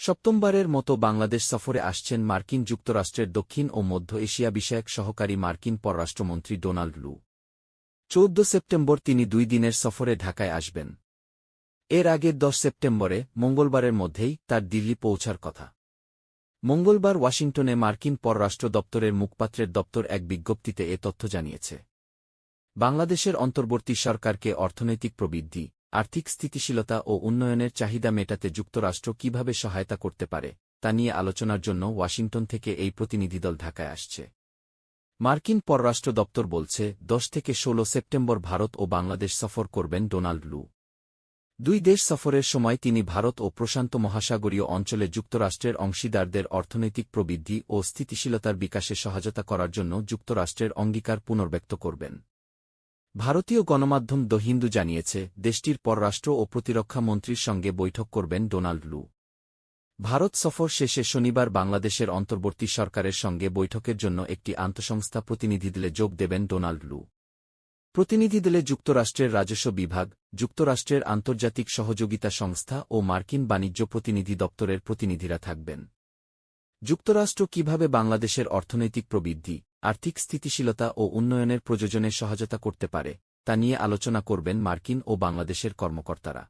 সপ্তমবারের মতো বাংলাদেশ সফরে আসছেন মার্কিন যুক্তরাষ্ট্রের দক্ষিণ ও মধ্য এশিয়া বিষয়ক সহকারী মার্কিন পররাষ্ট্রমন্ত্রী ডোনাল্ড লু। চৌদ্দ সেপ্টেম্বর তিনি দুই দিনের সফরে ঢাকায় আসবেন। এর আগে দশ সেপ্টেম্বরে, মঙ্গলবারের মধ্যেই তার দিল্লি পৌঁছার কথা। মঙ্গলবার ওয়াশিংটনে মার্কিন পররাষ্ট্র দপ্তরের মুখপাত্রের দপ্তর এক বিজ্ঞপ্তিতে এ তথ্য জানিয়েছে। বাংলাদেশের অন্তর্বর্তী সরকারকে অর্থনৈতিক প্রবৃদ্ধি আর্থিক স্থিতিশীলতা ও উন্নয়নের চাহিদা মেটাতে যুক্তরাষ্ট্র কীভাবে সহায়তা করতে পারে, তা নিয়ে আলোচনার জন্য ওয়াশিংটন থেকে এই প্রতিনিধিদল ঢাকায় আসছে। মার্কিন পররাষ্ট্র দপ্তর বলছে, দশ থেকে ১৬ সেপ্টেম্বর ভারত ও বাংলাদেশ সফর করবেন ডোনাল্ড লু। দুই দেশ সফরের সময় তিনি ভারত ও প্রশান্ত মহাসাগরীয় অঞ্চলে যুক্তরাষ্ট্রের অংশীদারদের অর্থনৈতিক প্রবৃদ্ধি ও স্থিতিশীলতার বিকাশে সহায়তা করার জন্য যুক্তরাষ্ট্রের অঙ্গীকার পুনর্ব্যক্ত করবেন। ভারতীয় গণমাধ্যম দ্য হিন্দু জানিয়েছে, দেশটির পররাষ্ট্র ও প্রতিরক্ষা মন্ত্রীর সঙ্গে বৈঠক করবেন ডোনাল্ড লু ভারত সফর শেষে শনিবার বাংলাদেশের অন্তর্বর্তী সরকারের সঙ্গে বৈঠকের জন্য একটি আন্তঃসংস্থা প্রতিনিধিদলে যোগ দেবেন ডোনাল্ড লু প্রতিনিধিদলে যুক্তরাষ্ট্রের রাজস্ব বিভাগ, যুক্তরাষ্ট্রের আন্তর্জাতিক সহযোগিতা সংস্থা ও মার্কিন বাণিজ্য প্রতিনিধি দপ্তরের প্রতিনিধিরা থাকবেন। যুক্তরাষ্ট্র কীভাবে বাংলাদেশের অর্থনৈতিক প্রবৃদ্ধি আর্থিক স্থিতিশীলতা ও উন্নয়নের প্রযোজনে সহায়তা করতে পারে, তা নিয়ে আলোচনা করবেন মার্কিন ও বাংলাদেশের কর্মকর্তারা।